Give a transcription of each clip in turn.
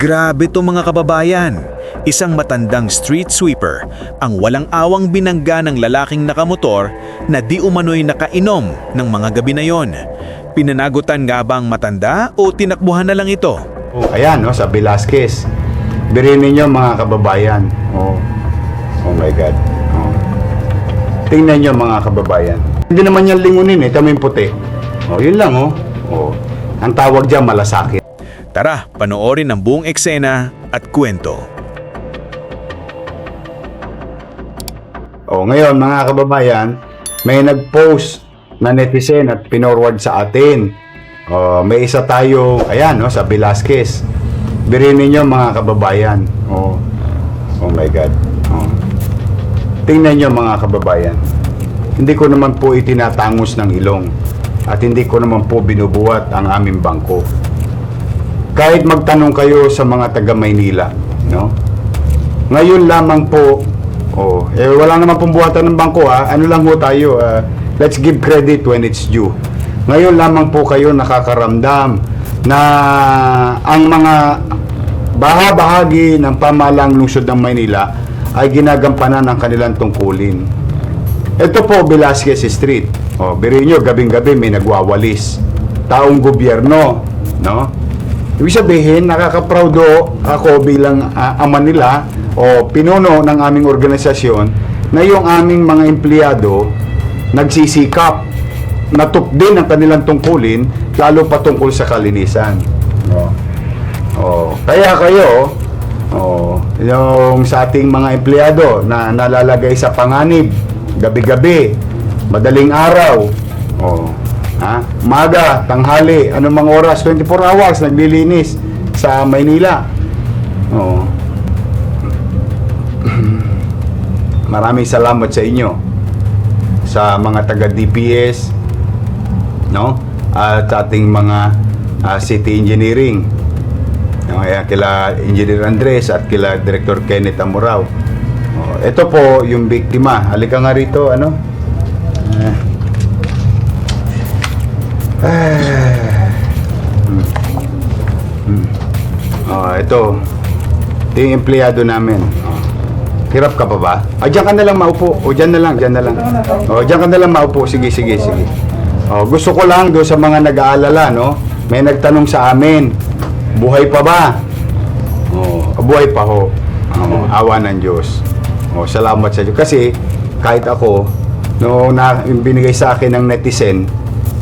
Grabe to mga kababayan. Isang matandang street sweeper ang walang awang binangga ng lalaking nakamotor na di umano'y nakainom ng mga gabi na yon. Pinanagutan nga ba ang matanda o tinakbuhan na lang ito? Oh, ayan, no, sa Velasquez. Birin ninyo mga kababayan. Oh, oh my God. Oh. Tingnan nyo mga kababayan. Hindi naman yan lingunin eh, taming puti. Oh, yun lang oh. oh. Ang tawag dyan malasakit. Tara, panoorin ang buong eksena at kwento. Oh, ngayon mga kababayan, may nag-post na netizen at pinorward sa atin. Oh, may isa tayo, ayan, no, sa Velasquez. Birin ninyo mga kababayan. Oh. Oh my God. Oh. Tingnan nyo mga kababayan. Hindi ko naman po itinatangos ng ilong at hindi ko naman po binubuhat ang aming bangko. Kahit magtanong kayo sa mga taga Maynila, no? Ngayon lamang po, oh, eh wala naman pong ng bangko ha. Ano lang ho tayo, ah, let's give credit when it's due. Ngayon lamang po kayo nakakaramdam na ang mga baha-bahagi ng pamalang lungsod ng Maynila ay ginagampanan ng kanilang tungkulin. Ito po, Velasquez Street. O, biro nyo, gabing-gabi may nagwawalis. Taong gobyerno, no? Ibig sabihin, nakaka-proud ako bilang ah, ama nila o pinuno ng aming organisasyon na yung aming mga empleyado nagsisikap natup din ang kanilang tungkulin lalo patungkol sa kalinisan. No? Oh, kaya kayo, oh, yung sa ating mga empleyado na nalalagay sa panganib gabi-gabi, madaling araw, oh, ha? Maga, tanghali, anumang oras, 24 hours naglilinis sa Maynila. Oh. Maraming salamat sa inyo sa mga taga DPS no at ating mga ah, city engineering no, ayan, kila Engineer Andres at kila Director Kenneth Amorao oh, ito po yung biktima halika nga rito ano Ah. Hmm. Hmm. Oh, ito ito yung empleyado namin. Hirap ka pa ba? Ah, dyan ka na lang maupo. O, dyan na lang, dyan na lang. O, dyan ka na lang maupo. Sige, sige, sige. O, gusto ko lang doon sa mga nag-aalala, no? May nagtanong sa amin, buhay pa ba? O, buhay pa ho. O, awa ng Diyos. O, salamat sa Diyos. Kasi, kahit ako, no, na, binigay sa akin ng netizen,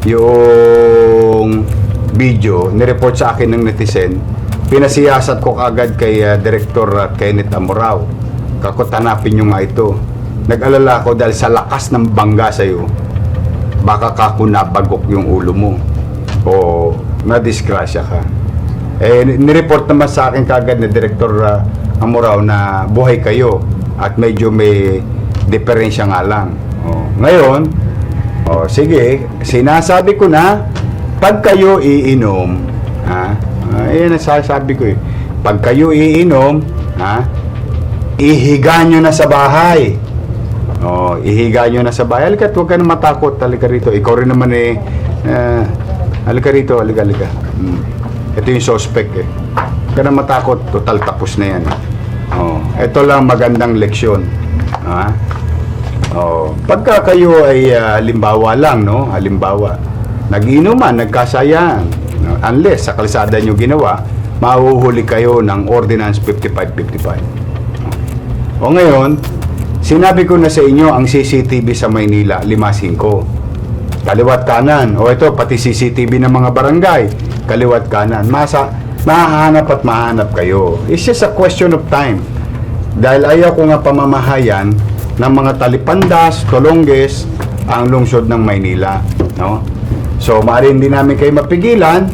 yung video, nireport sa akin ng netizen, pinasiyasat ko kagad kay uh, Director uh, Kenneth Amorao. Kako tanapin nyo nga ito. Nag-alala ko dahil sa lakas ng bangga sa iyo, baka kako nabagok yung ulo mo o nadisgrasya ka. Eh, nireport naman sa akin kagad ni Director uh, Amorao na buhay kayo at medyo may diferensya nga lang. O, ngayon, o, sige, sinasabi ko na pag kayo iinom, ha, ah, yan ang sasabi ko eh, pag kayo iinom, ha, ihiga nyo na sa bahay. Oh, ihiga nyo na sa bahay. Halika, huwag ka na matakot. Halika rito. Ikaw rin naman eh. Uh, halika rito, halika, halika. Hmm. Ito yung suspect eh. Huwag ka na matakot. Total tapos na yan. Oh, ito lang magandang leksyon. Ha? Oh, pagka kayo ay ah, halimbawa lang, no? Halimbawa, nag-inuman, nagkasayaan. No? Unless sa kalsada nyo ginawa, mahuhuli kayo ng Ordinance 5555. O ngayon, sinabi ko na sa inyo ang CCTV sa Maynila, 55. Kaliwat kanan. O ito, pati CCTV ng mga barangay, kaliwat kanan. Masa, mahahanap at mahanap kayo. It's just a question of time. Dahil ayaw ko nga pamamahayan ng mga talipandas, tolongges, ang lungsod ng Maynila. No? So, maaari hindi namin kayo mapigilan,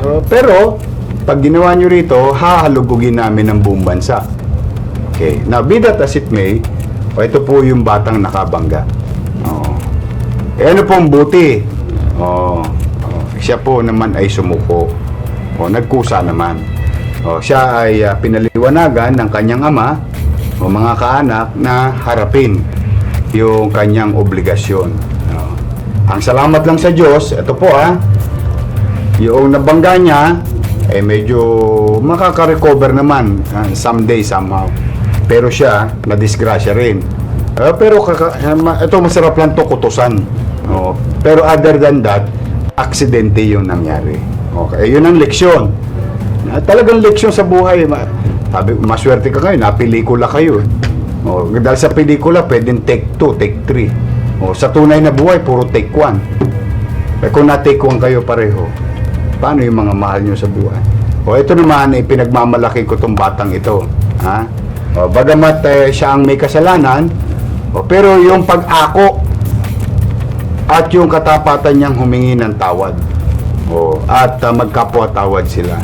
no? pero pag ginawa nyo rito, hahalugugin namin ng buong bansa. Okay. Now, be that as it may, o ito po yung batang nakabangga. Oh. Eh, ano pong buti? Oh. oh. Siya po naman ay sumuko. O, nagkusa naman. O, siya ay ah, pinaliwanagan ng kanyang ama o mga kaanak na harapin yung kanyang obligasyon. Oh. Ang salamat lang sa Diyos, ito po ah, yung nabangga niya, eh medyo makaka-recover naman ah, someday, somehow. Pero siya, na-disgrasya rin. Ah, pero kaka- ah, ito masarap lang to kutusan. Oh. Pero other than that, aksidente yung nangyari. Okay, yun ang leksyon. Ah, talagang leksyon sa buhay. Sabi, maswerte ka kayo, napelikula kayo. eh. Oh, dahil sa pelikula, pwedeng take 2, take 3. Oh, sa tunay na buhay, puro take 1. Eh, kung na-take 1 kayo pareho, paano yung mga mahal nyo sa buhay? O ito naman, eh, pinagmamalaki ko tong batang ito. Ha? O, bagamat eh, siya ang may kasalanan, o, pero yung pag-ako at yung katapatan niyang humingi ng tawad. O, at ah, magkapwa-tawad sila.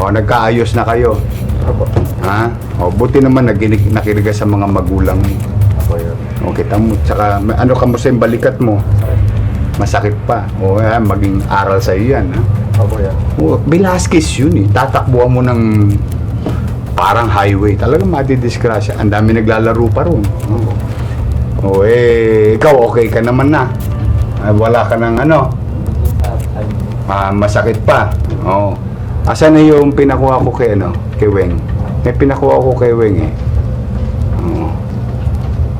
O, nagkaayos na kayo. Ha? O, buti naman naginig, nakinig ka sa mga magulang mo. O, kita mo. Tsaka, ano ka mo sa balikat mo? Masakit pa. O, eh, maging aral sa iyo yan. Ha? O, Velasquez yun eh. Tatakbuhan mo ng parang highway. Talagang madidisgrasya. Ang dami naglalaro pa ron. O, eh, ikaw okay ka naman na. Wala ka ng ano, ah, masakit pa. Oo. Asan na yung pinakuha ko kay ano, kay Weng? May pinakuha ko kay Weng eh. Oo.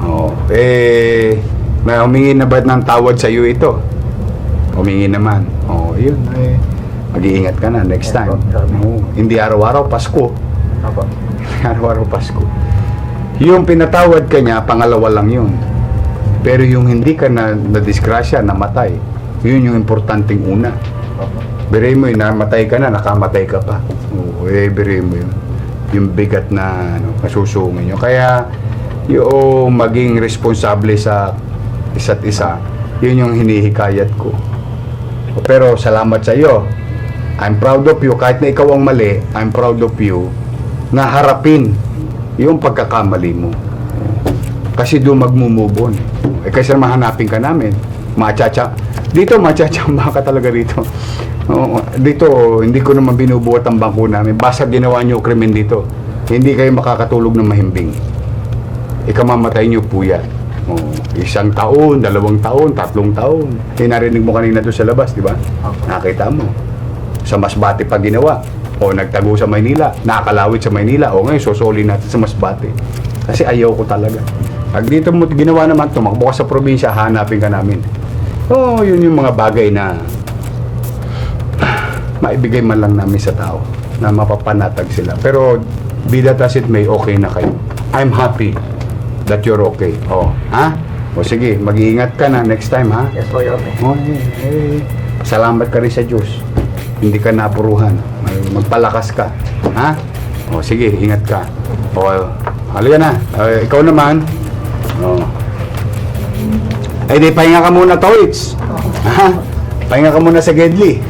Oo. Eh, may humingi na ba ng tawad sa iyo ito? Humingi naman. Oo, yun. Eh, mag-iingat ka na next time. Oo. Hindi araw-araw Pasko. araw-araw Pasko. Yung pinatawad ka niya, pangalawa lang yun. Pero yung hindi ka na na-disgrasya, namatay, yun yung importanteng una. Biray mo yun, namatay ka na, nakamatay ka pa. Oo, eh, biray mo yun. Yung bigat na ano, kasusungin nyo. Kaya, yung maging responsable sa isa't isa, yun yung hinihikayat ko. Pero salamat sa iyo. I'm proud of you. Kahit na ikaw ang mali, I'm proud of you na harapin yung pagkakamali mo. Kasi doon magmumove on. Eh, kasi naman hanapin ka namin. Machacha. Dito, machachamba ka talaga rito. Oo, dito, hindi ko naman binubuhat ang bangko namin. Basta ginawa niyo krimen dito. Hindi kayo makakatulog ng mahimbing. Ikamamatay niyo po yan. Oo, isang taon, dalawang taon, tatlong taon. Eh, narinig mo kanina doon sa labas, di ba? Nakita mo. Sa Masbate pa ginawa. O nagtago sa Maynila, nakakalawit sa Maynila. O ngayon, susuli natin sa Masbate. Kasi ayaw ko talaga. Pag dito mo ginawa naman, tumakbo ka sa probinsya, hanapin ka namin. Oo, yun yung mga bagay na maibigay man lang namin sa tao na mapapanatag sila. Pero be that as it may, okay na kayo. I'm happy that you're okay. Oh, ha? O sige, mag-iingat ka na next time, ha? Yes po, Your Honor. Oh, eh, eh, salamat ka rin sa Diyos. Hindi ka napuruhan. Mag- Magpalakas ka. Ha? O sige, ingat ka. O, halika na. Eh, ikaw naman. O. Eh di, pahinga ka muna, Toits. Ha? Pahinga ka muna sa Gedli.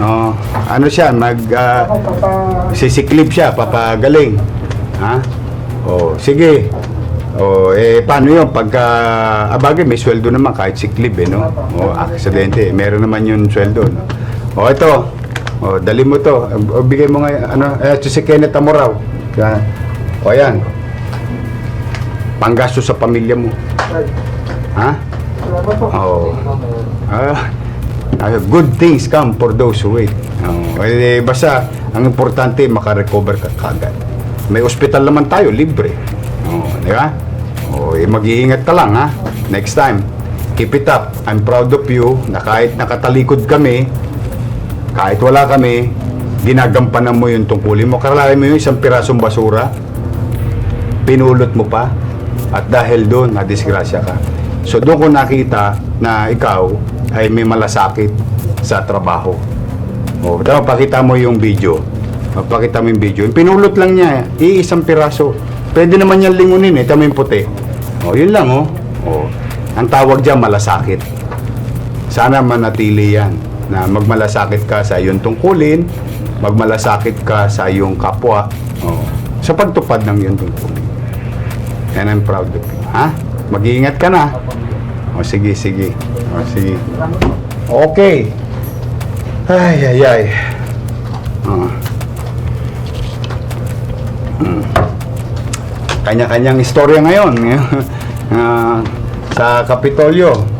O, ano siya, mag... ah, sisiklip siya, papagaling. Ha? O, sige. O, eh, paano yun? Pagka, abagay, may sweldo naman kahit siklib, eh, no? O, aksidente, meron naman yung sweldo, no? O, ito. O, dali mo to. O, bigay mo nga, ano, eh, si Kenneth Amoraw. Yan. O, yan. Panggasto sa pamilya mo. Ha? Oo. Ah, ah, good things come for those who wait. Oh, eh, basta, ang importante, makarecover ka kagad. May ospital naman tayo, libre. Oh, di ba? Oh, eh, mag-iingat ka lang, ha? Next time, keep it up. I'm proud of you na kahit nakatalikod kami, kahit wala kami, ginagampanan mo yung tungkulin mo. Karalay mo yung isang pirasong basura, pinulot mo pa, at dahil doon, nadisgrasya ka. So doon ko nakita na ikaw ay may malasakit sa trabaho. O, daw pakita mo yung video. O, pakita mo yung video. Yung pinulot lang niya, iisang piraso. Pwede naman niyang lingunin eh, tama yung puti. O, yun lang oh. O, ang tawag diyan malasakit. Sana manatili yan na magmalasakit ka sa iyong tungkulin, magmalasakit ka sa iyong kapwa, o, sa pagtupad ng iyong tungkulin. And I'm proud of you. Ha? Mag-iingat ka na. O sige, sige. O sige. Okay. Ay, ay, ay. Ah. Hmm. Kanya-kanyang istorya ngayon. Ah, sa Kapitolyo.